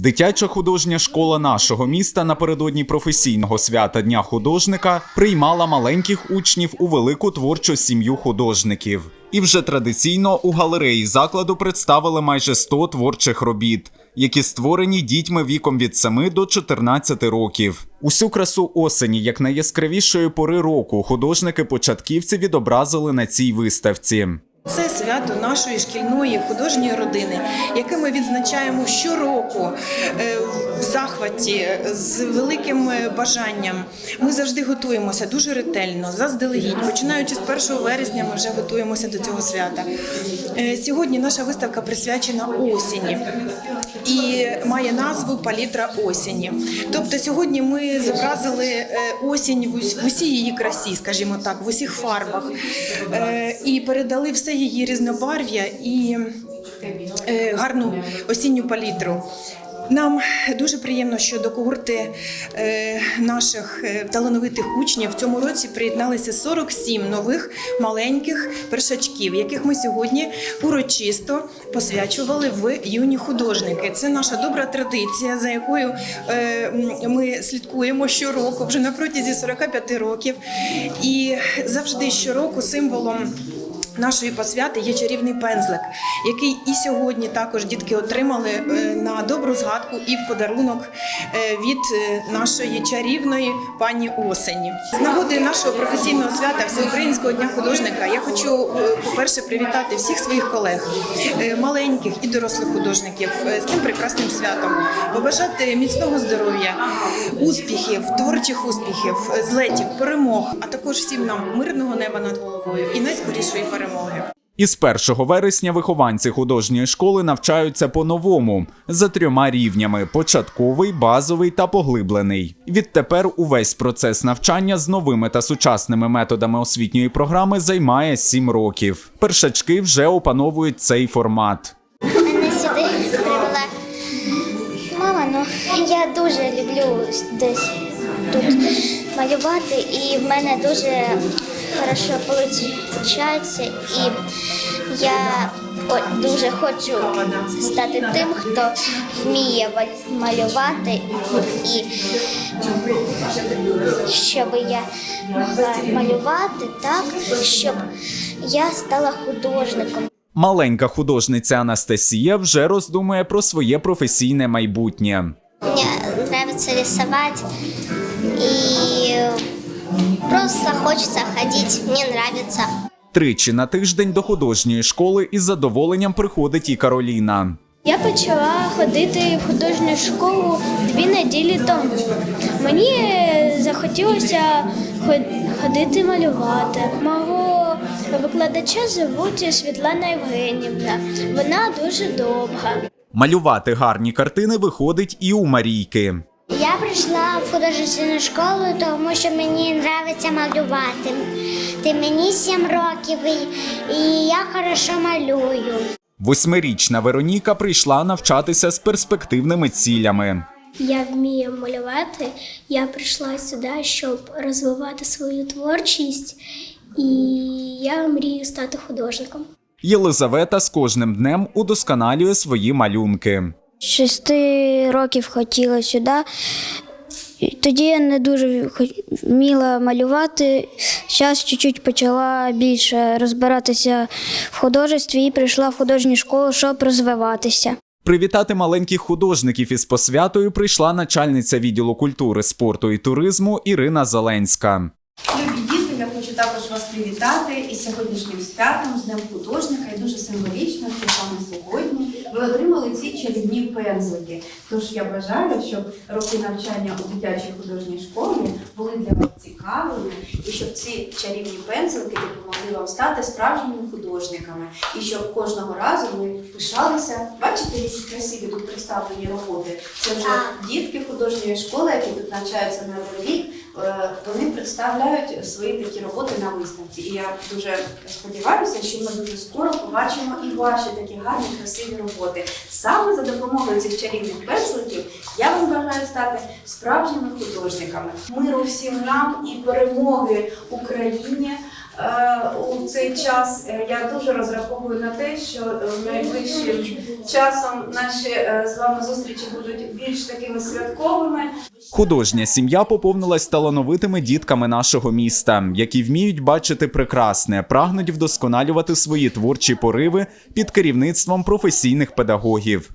Дитяча художня школа нашого міста напередодні професійного свята Дня художника приймала маленьких учнів у велику творчу сім'ю художників. І вже традиційно у галереї закладу представили майже 100 творчих робіт, які створені дітьми віком від 7 до 14 років. Усю красу осені, як найяскравішої пори року, художники-початківці відобразили на цій виставці. Це свято нашої шкільної художньої родини, яке ми відзначаємо щороку е, в захваті з великим е, бажанням. Ми завжди готуємося дуже ретельно, заздалегідь. Починаючи з 1 вересня, ми вже готуємося до цього свята. Е, Сьогодні наша виставка присвячена осені і має назву Палітра осені. Тобто сьогодні ми зобразили е, осінь в ус- усій її красі, скажімо так, в усіх фарбах, е, і передали все її різнобарв'я і е, гарну осінню палітру. Нам дуже приємно, що до когорти е, наших е, талановитих учнів в цьому році приєдналися 47 нових маленьких першачків, яких ми сьогодні урочисто посвячували в юні художники. Це наша добра традиція, за якою ми слідкуємо щороку, вже на протязі 45 років. І завжди щороку символом. Нашої посвяти є чарівний пензлик, який і сьогодні також дітки отримали е, на добру згадку і в подарунок е, від е, нашої чарівної пані осені. З нагоди нашого професійного свята Всеукраїнського дня художника я хочу, е, по-перше, привітати всіх своїх колег, маленьких і дорослих художників з цим прекрасним святом, побажати міцного здоров'я, успіхів, творчих успіхів, злетів, перемог, а також всім нам мирного неба над головою і найскорішої перемоги. Із 1 вересня вихованці художньої школи навчаються по-новому за трьома рівнями: початковий, базовий та поглиблений. Відтепер увесь процес навчання з новими та сучасними методами освітньої програми займає 7 років. Першачки вже опановують цей формат. Мене сюди привела мама. Ну я дуже люблю десь тут малювати, і в мене дуже хорошо виходить. І я дуже хочу стати тим, хто вміє малювати, і щоб я могла малювати так, щоб я стала художником. Маленька художниця Анастасія вже роздумує про своє професійне майбутнє. Мне нравится рисовать и просто хочется ходить, мне нравится. Тричі на тиждень до художньої школи із задоволенням приходить і Кароліна. Я почала ходити в художню школу дві неділі тому. Мені захотілося ходити малювати. Мого викладача звуть Світлана Євгенівна. Вона дуже довга. Малювати гарні картини виходить і у Марійки. Я прийшла в художню школу, тому що мені подобається малювати. Ти мені сім років і- і я хорошо малюю. Восьмирічна Вероніка прийшла навчатися з перспективними цілями. Я вмію малювати. Я прийшла сюди, щоб розвивати свою творчість, і я мрію стати художником. Єлизавета з кожним днем удосконалює свої малюнки. Шести років хотіла сюди. Тоді я не дуже вміла малювати. Зараз чуть-чуть почала більше розбиратися в художестві і прийшла в художню школу, щоб розвиватися. Привітати маленьких художників із посвятою прийшла начальниця відділу культури, спорту і туризму Ірина Зеленська. Любі діти, я хочу також вас привітати із сьогоднішнім святом, з Днем художника. І дуже символічно, що саме сьогодні ви отримали ці чарівні пензлики. Тож я бажаю, щоб роки навчання у дитячій художній школі були для вас цікавими, і щоб ці чарівні пензлики допомогли вам стати справжніми художниками. І щоб кожного разу ми пишалися. Бачите, які красиві тут представлені роботи. Це вже дітки художньої школи, які тут навчаються на один рік. Е, Вони представляють свої такі роботи на виставці. І я дуже сподіваюся, що ми дуже скоро побачимо і ваші такі гарні, красиві роботи. Саме за допомогою цих чарівних пензликів я вам бажаю стати справжніми художниками. Миру всім нам і перемоги Україні. Е, у цей час. Е, Я дуже розраховую на те, що е, найближчим часом наші з вами зустрічі будуть більш такими святковими. Художня сім'я поповнилась талановитими дітками нашого міста, які вміють бачити прекрасне, прагнуть вдосконалювати свої творчі пориви під керівництвом професійних педагогів.